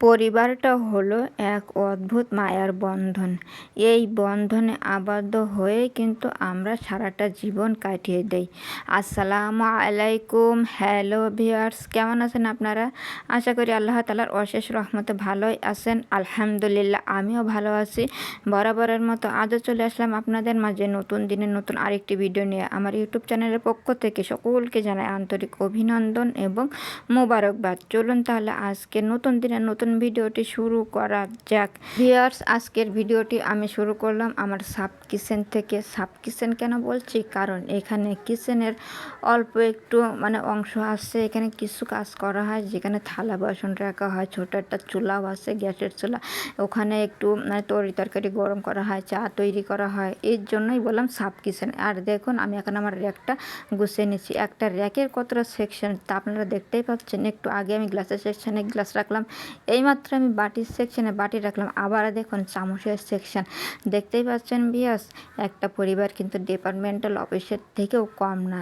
পরিবারটা হলো এক অদ্ভুত মায়ার বন্ধন। এই বন্ধনে আবদ্ধ হয়ে কিন্তু আমরা সারাটা জীবন কাটিয়ে দেই। আসসালামু আলাইকুম। হ্যালো ভিয়ার্স কেমন আছেন আপনারা? আশা করি আল্লাহ তালার অশেষ রহমতে ভালোই আছেন। আলহামদুলিল্লাহ, আমিও ভালো আছি। বরাবরের মতো আজও চলে আসলাম আপনাদের মাঝে নতুন দিনের নতুন আরেকটি ভিডিও নিয়ে। আমার ইউটিউব চ্যানেলের পক্ষ থেকে সকলকে জানাই আন্তরিক অভিনন্দন এবং মোবারকবাদ। চলুন তাহলে আজকে নতুন দিনের নতুন নতুন ভিডিওটি শুরু করা যাক। ভিয়ার্স আজকের ভিডিওটি আমি শুরু করলাম আমার সাব কিচেন থেকে। সাব কিচেন কেন বলছি? কারণ এখানে কিচেনের অল্প একটু মানে অংশ আছে। এখানে কিছু কাজ করা হয়, যেখানে থালা, বাসন রাখা হয়, ছোটো একটা চুলাও আছে, গ্যাসের চুলা। ওখানে একটু মানে তরি তরকারি গরম করা হয়, চা তৈরি করা হয়। এর জন্যই বললাম সাব কিচেন। আর দেখুন, আমি এখন আমার র্যাকটা গুছিয়ে নিচ্ছি। একটা র্যাকের কতটা সেকশন তা আপনারা দেখতেই পাচ্ছেন। একটু আগে আমি গ্লাসের সেকশনে গ্লাস রাখলাম। এইমাত্র আমি বাটির সেকশনে বাটি রাখলাম। আবার দেখুন চামচের সেকশন দেখতেই পাচ্ছেন বিয়াস একটা পরিবার কিন্তু ডিপার্টমেন্টাল অফিসের থেকেও কম না।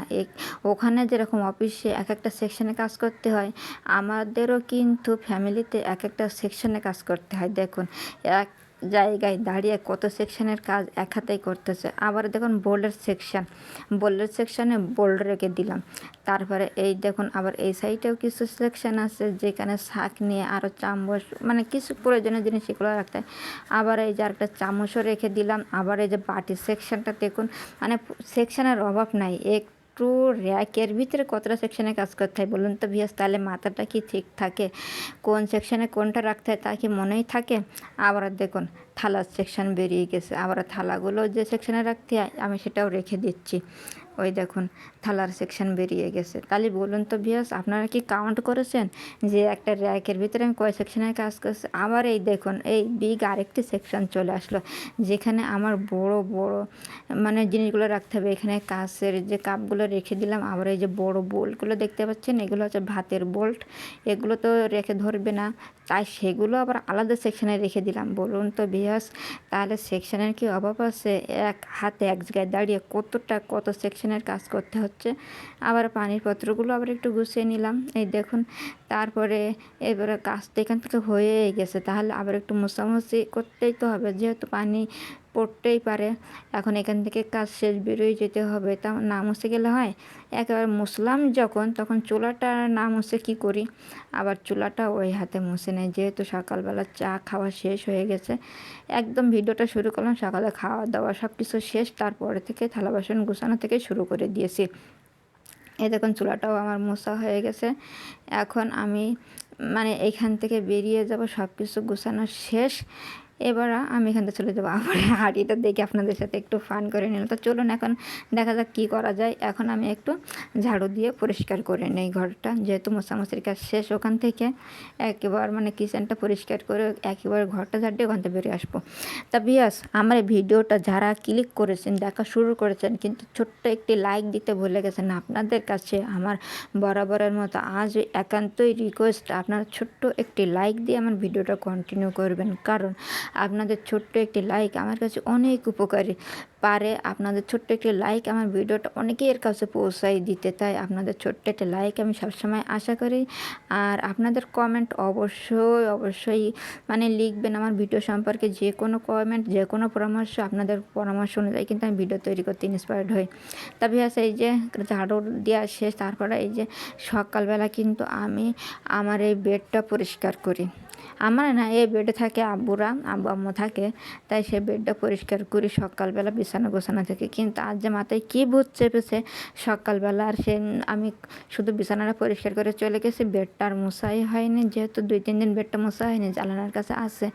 ওখানে যেরকম অফিসে এক একটা সেকশনে কাজ করতে হয়, আমাদেরও কিন্তু ফ্যামিলিতে এক একটা সেকশনে কাজ করতে হয়। দেখুন, এক জায়গায় দাঁড়িয়ে কত সেকশনের কাজ এক হাতেই করতেছে। আবার দেখুন বোল্ডের সেকশন। বোল্ডের সেকশনে বোল্ড রেখে দিলাম। তারপরে এই দেখুন আবার এই সাইডেও কিছু সেকশন আছে যেখানে শাক নিয়ে আরও চামচ মানে কিছু প্রয়োজনীয় জিনিস এগুলো রাখতে হয়। আবার এই যে আরেকটা চামচও রেখে দিলাম। আবার এই যে বাটির সেকশনটা দেখুন মানে সেকশনের অভাব নাই। এক একটু র্যাকের ভিতরে কতটা সেকশনে কাজ করতে হয় বলুন তো ভিয়াস তাহলে মাথাটা কি ঠিক থাকে? কোন সেকশনে কোনটা রাখতে হয় তা কি মনেই থাকে? আবার দেখুন থালার সেকশন বেরিয়ে গেছে। আবার থালাগুলো যে সেকশনে রাখতে হয়, আমি সেটাও রেখে দিচ্ছি। ওই দেখুন, থালার সেকশন বেরিয়ে গেছে। তাহলে বলুন তো বিয়াস আপনারা কি কাউন্ট করেছেন যে একটা র্যাকের ভিতরে আমি কয় সেকশনে কাজ করছি? আবার এই দেখুন, এই বিগ আরেকটি সেকশন চলে আসলো, যেখানে আমার বড় বড় মানে জিনিসগুলো রাখতে হবে। এখানে কাঁচের যে কাপগুলো রেখে দিলাম, আবার এই যে বড় বোল্টগুলো দেখতে পাচ্ছেন, এগুলো হচ্ছে ভাতের বোল্ট। এগুলো তো রেখে ধরবে না, তাই সেগুলো আবার আলাদা সেকশনে রেখে দিলাম। বলুন তো বিয়াস তাহলে সেকশনের কি অভাব আছে? এক হাতে এক জায়গায় দাঁড়িয়ে কতটা কত সেকশনের কাজ করতে হচ্ছে? আবার পানির পত্রগুলো আবার একটু গুছিয়ে নিলাম। এই দেখুন, তারপরে এবারে কাজটা এখান থেকে হয়ে গেছে। তাহলে আবার একটু মোছামুছি করতেই তো হবে। যেহেতু পানি পড়তেই পারে। এখন এখান থেকে কাজ শেষ বেরোয় যেতে হবে। তা না মুছে গেলে হয়? একেবারে মুসলাম যখন, তখন চুলাটা না মুছে কী করি? আবার চুলাটা ওই হাতে মুছে নেয় যেহেতু সকালবেলা চা খাওয়া শেষ হয়ে গেছে, একদম ভিডিওটা শুরু করলাম। সকালে খাওয়া দাওয়া সব কিছু শেষ। তারপরে থেকে থালা বাসন গুছানো থেকে শুরু করে দিয়েছি। এ দেখুন, চুলাটাও আমার মোছা হয়ে গেছে। এখন আমি মানে এখান থেকে বেরিয়ে যাব। সব কিছু গুছানো শেষ। এবার আমি এখান থেকে চলে যাব আবার হাঁড়িটা দেখে আপনাদের সাথে একটু ফান করে নিলাম। তো চলুন এখন দেখা যাক কী করা যায়। এখন আমি একটু ঝাড়ু দিয়ে পরিষ্কার করে নিই ঘরটা। যেহেতু মশামশির কাজ শেষ ওখান থেকে একেবার মানে কিচেনটা পরিষ্কার করে একেবারে ঘরটা ঝাড় দিয়ে ওখান থেকে বেরিয়ে আসব। তা বিয়াস আমার ভিডিওটা যারা ক্লিক করেছেন, দেখা শুরু করেছেন, কিন্তু ছোট্ট একটি লাইক দিতে ভুলে গেছেন, আপনাদের কাছে আমার বরাবরের মতো আজ একান্তই রিকোয়েস্ট আপনারা ছোট্ট একটি লাইক দিয়ে আমার ভিডিওটা কন্টিনিউ করবেন। কারণ আপনাদের ছোট্ট একটি লাইক আমার কাছে অনেক উপকারী। পারে আপনাদের ছোট্ট একটি লাইক আমার ভিডিওটা অনেকের কাছে পৌঁছাই দিতে, তাই আপনাদের ছোট্ট একটি লাইক আমি সবসময় আশা করি। আর আপনাদের কমেন্ট অবশ্যই অবশ্যই মানে লিখবেন আমার ভিডিও সম্পর্কে যে কোনো কমেন্ট যে কোনো পরামর্শ, আপনাদের পরামর্শ অনুযায়ী কিন্তু আমি ভিডিও তৈরি করতে ইন্সপায়ার্ড হই। তবে আছে এই যে ঝাড়ু দেওয়া শেষ, তারপরে এই যে সকালবেলা কিন্তু আমি আমার এই বেডটা পরিষ্কার করি। আমার না এই বেডে থাকে আব্বুরা, আব্বু আম্মু থাকে, তাই সে বেডটা পরিষ্কার করি সকালবেলা বিছানা গোছানো থেকে। কিন্তু আজ যে মাথায় কী ভূত চেপেছে সকালবেলা, আর সে আমি শুধু বিছানাটা পরিষ্কার করে চলে গেছি বেডটা আর মশাই হয়নি, যেহেতু দুই, তিন দিন বেডটা মশা হয়নি জ্বালানার কাছে আছে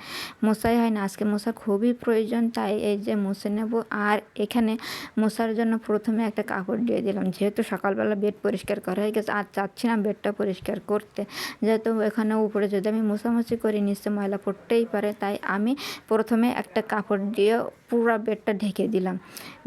মশাই হয়নি। আজকে মশা খুবই প্রয়োজন, তাই এই যে মুছে নেব। আর এখানে মশার জন্য প্রথমে একটা কাপড় দিয়ে দিলাম, যেহেতু সকালবেলা বেড পরিষ্কার করা হয়ে গেছে, আর চাচ্ছিলাম বেডটা পরিষ্কার করতে। যেহেতু এখানে উপরে যদি আমি মোছামুছি করি নিশ্চয় ময়লা পড়তেই পারে। তাই আমি প্রথমে একটা কাপড় দিয়ে পুরো বেডটা ঢেকে দিলাম।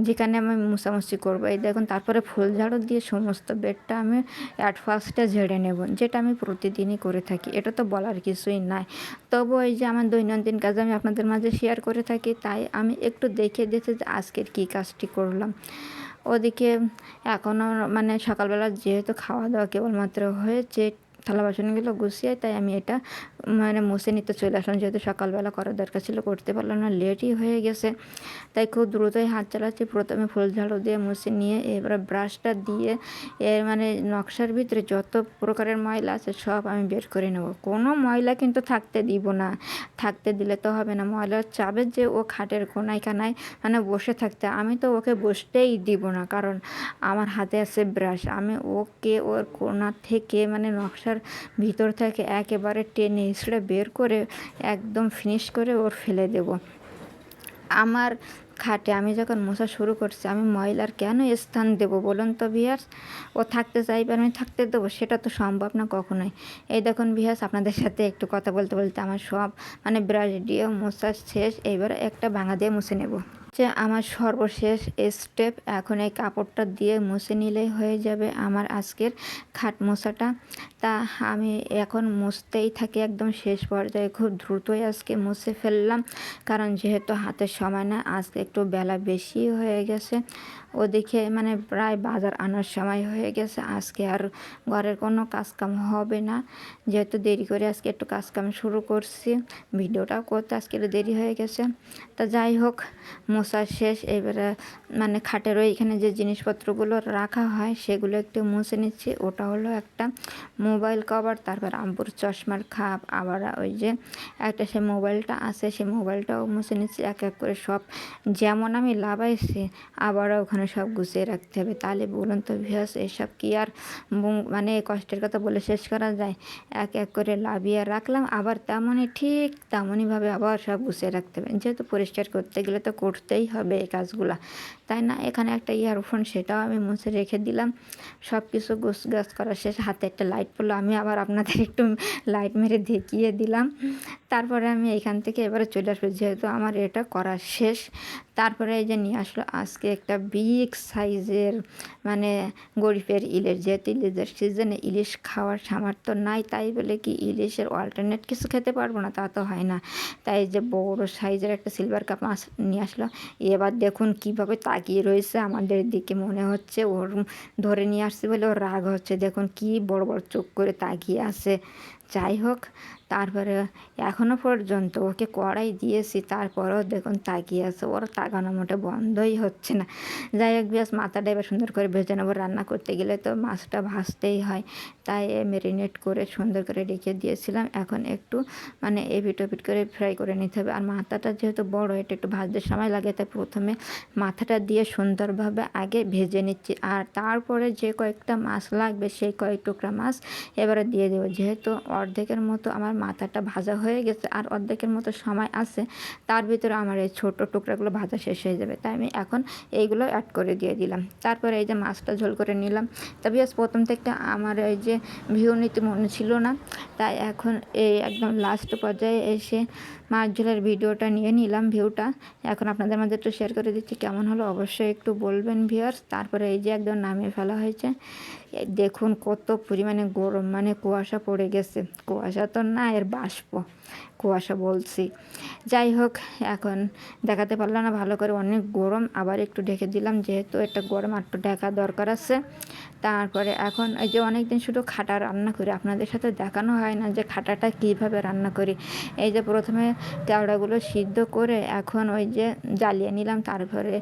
যেখানে আমি মুছামুছি করব। এই দেখুন, তারপরে ফুল ঝাড়ু দিয়ে সমস্ত বেডটা আমি অ্যাট ফার্স্টে ঝেড়ে নেব, যেটা আমি প্রতিদিনই করে থাকি। এটা তো বলার কিছুই নাই। তবু এই যে আমার দৈনন্দিন কাজ আমি আপনাদের মাঝে শেয়ার করে থাকি, তাই আমি একটু দেখে দিয়েছি যে আজকের কী কাজটি করলাম। ওদিকে এখনও মানে সকালবেলা যেহেতু খাওয়া দাওয়া কেবলমাত্র হয়েছে থালা বাসনগুলো গুছিয়ে তাই আমি এটা মানে মুছে নিতে চলে আসলাম। যেহেতু সকালবেলা করার দরকার ছিল, করতে পারলাম না, লেটই হয়ে গেছে। তাই খুব দ্রুতই হাত চালাচ্ছি। প্রথমে ফুল ঝাড়ু দিয়ে মুছে নিয়ে এবার ব্রাশটা দিয়ে, এর মানে নকশার ভিতরে যত প্রকারের ময়লা আছে, সব আমি বের করে নেব। কোনো ময়লা কিন্তু থাকতে দিব না। থাকতে দিলে তো হবে না। ময়লা চাবে যে ও খাটের কোনায় কানায় মানে বসে থাকতে, আমি তো ওকে বসতেই দিব না। কারণ আমার হাতে আছে ব্রাশ। আমি ওকে ওর কোনা থেকে মানে নকশার ভিতর থেকে একেবারে টেনে ইসড়ে বের করে একদম ফিনিশ করে ওর ফেলে দেব। আমার খাটে আমি যখন মশা শুরু করছি, আমি ময়লার কেন স্থান দেব বলুন তো বিয়াস ও থাকতে চাইবে আমি থাকতে দেবো, সেটা তো সম্ভব না কখনোই। এই দেখুন বিয়াস আপনাদের সাথে একটু কথা বলতে বলতে আমার সব মানে ব্রাশ দিয়ে মশা শেষ এইবার একটা ভাঙা দিয়ে মুছে নেব। যে আমার সর্বশেষ স্টেপ এখন এই কাপড়টা দিয়ে মুছে নিলেই হয়ে যাবে আমার আজকের খাট মশাটা তা আমি এখন মুছতেই থাকি একদম শেষ পর্যায়ে। খুব দ্রুতই আজকে মুছে ফেললাম, কারণ যেহেতু হাতের সময় না আজকে একটু বেলা বেশি হয়ে গেছে। ওদিকে মানে প্রায় বাজার আনার সময় হয়ে গেছে। আজকে আর ঘরের কোনো কাজকাম হবে না। যেহেতু দেরি করে আজকে একটু কাজকাম শুরু করছি, ভিডিওটাও করতে আজকে দেরি হয়ে গেছে। তা যাই হোক মোছা শেষ, এবারে মানে খাটের ওইখানে যে জিনিসপত্রগুলো রাখা হয়, সেগুলো একটু মুছে নিচ্ছি। ওটা হলো একটা মোবাইল কভার, তারপর আব্বুর চশমার খাপ, আবার ওই যে একটা সে মোবাইলটা আছে সেই মোবাইলটাও মুছে নিচ্ছি। এক এক করে সব যেমন আমি লাভাইছি আবারও ওখানে সব গুছিয়ে রাখতে হবে। তাহলে বলুন তো ভিয়াস এসব কি আর মানে কষ্টের কথা বলে শেষ করা যায়? এক এক করে লাভিয়ে রাখলাম, আবার তেমনই, ঠিক তেমনইভাবে আবার সব গুছিয়ে রাখতে হবে। যেহেতু পরিষ্কার করতে গেলে তো করতেই হবে এই কাজগুলা। তাই না? এখানে একটা ইয়ারফোন সেটাও আমি মুছে রেখে দিলাম। সব কিছু গোছ গাছ করা শেষ। হাতে একটা লাইট পড়ল। আমি আবার আপনাদের একটু লাইট মেরে দেখিয়ে দিলাম। তারপরে আমি এখান থেকে এবারে চলে আসব, যেহেতু আমার এটা করা শেষ। তারপরে এই যে নিয়ে আসলো আজকে একটা বিগ সাইজের মানে গরিবের ইলিশ, যেহেতু ইলিশের সিজনে ইলিশ খাওয়ার সামর্থ্য নাই, তাই বলে কি ইলিশের অল্টারনেট কিছু খেতে পারব না, তা তো হয় না। তাই যে বড় সাইজের একটা সিলভার কাপ মাছ নিয়ে আসলো। এবার দেখুন কীভাবে তাকিয়ে রয়েছে আমাদের দিকে, মনে হচ্ছে ওর ধরে নিয়ে আসছে বলে ওর রাগ হচ্ছে। দেখুন কি বড় বড় চোখ করে তাকিয়ে আছে। যাই হোক, তারপরে এখনও পর্যন্ত ওকে কড়াই দিয়েছি, তারপরেও দেখুন তাকিয়ে আছে। ওর তাকানো মোটে বন্ধই হচ্ছে না। যাই হোক বেশ মাথাটা এবার সুন্দর করে ভেজে নেব। রান্না করতে গেলে তো মাছটা ভাজতেই হয়। তাই ম্যারিনেট করে সুন্দর করে রেখে দিয়েছিলাম। এখন একটু মানে এপিট ওপিট করে ফ্রাই করে নিতে হবে। আর মাথাটা যেহেতু বড়, এটা একটু ভাজতে সময় লাগে, তাই প্রথমে মাথাটা দিয়ে সুন্দরভাবে আগে ভেজে নিচ্ছি। আর তারপরে যে কয়েকটা মাছ লাগবে, সেই কয়েক টুকরা মাছ এবারে দিয়ে দেবো। যেহেতু অর্ধেকের মতো আমার মাথাটা ভাজা হয়ে গেছে আর অর্ধেকের মতো সময় আছে, তার ভিতরে আমার এই ছোটো টুকরাগুলো ভাজা শেষ হয়ে যাবে। তাই আমি এখন এইগুলো অ্যাড করে দিয়ে দিলাম। তারপরে এই যে মাছটা ঝোল করে নিলাম। তবে প্রথম থেকে আমার এই যে ভিউ নিতে মনে ছিল না। তাই এখন এই একদম লাস্ট পর্যায়ে এসে মাছ ঝোলের ভিডিওটা নিয়ে নিলাম ভিউটা। এখন আপনাদের মাঝে একটু শেয়ার করে দিচ্ছি, কেমন হলো অবশ্যই একটু বলবেন ভিউয়ার্স তারপরে এই যে একদম নামিয়ে ফেলা হয়েছে। দেখুন কত পরিমাণে গরম মানে কুয়াশা পড়ে গেছে। কুয়াশা তো না, এর বাষ্প। কুয়াশা বলছি। যাই হোক, এখন দেখাতে পারলাম না, ভালো করে অনেক গরম। আবার একটু ঢেকে দিলাম, যেহেতু একটা গরম, আর একটু ঢাকা দরকার আছে। তারপরে এখন এই যে অনেক দিন শুধু খাটা রান্না করি, আপনাদের সাথে দেখানো হয় না যে খাটাটা কীভাবে রান্না করি। এই যে প্রথমে কেওড়াগুলো সিদ্ধ করে এখন ওই যে জ্বালিয়ে নিলাম, তারপরে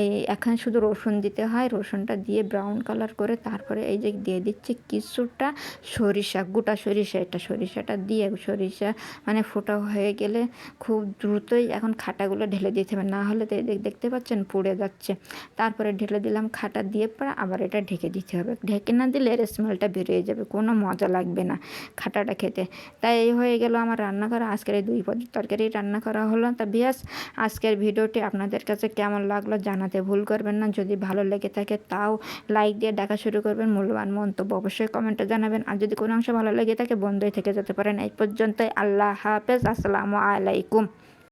এই এখন শুধু রসুন দিতে হয়, রসুনটা দিয়ে ব্রাউন কালার করে তারপরে এই যে দিয়ে দিচ্ছি কিছুটা সরিষা, গোটা সরিষা, এটা সরিষাটা দিয়ে সরিষা মানে ফোটা হয়ে গেলে খুব দ্রুতই এখন খাটাগুলো ঢেলে দিতে হবে। না হলে তো দেখতে পাচ্ছেন পুড়ে যাচ্ছে। তারপরে ঢেলে দিলাম খাটা দিয়ে পরে আবার এটা ঢেকে দিতে হবে। ঢেকে না দিলে এর স্মেলটা বেরিয়ে যাবে, কোনো মজা লাগবে না খাটাটা খেতে। তাই এই হয়ে গেল আমার রান্না করা আজকের এই দুই পদের তরকারি রান্না করা হলো। তা বিয়াস, আজকের ভিডিওটি আপনাদের কাছে কেমন লাগল জানাতে ভুল করবেন না। যদি ভালো লেগে থাকে তাও লাইক দিয়ে দেখা শুরু করবেন। মূল্যবান মন্তব্য অবশ্যই কমেন্টে জানাবেন। আর যদি কোনো অংশ ভালো লেগে থাকে, বন্ধই থেকে যেতে পারেন। এই পর্যন্তই। আল্লাহ হাফেজ। আসসালামু আলাইকুম।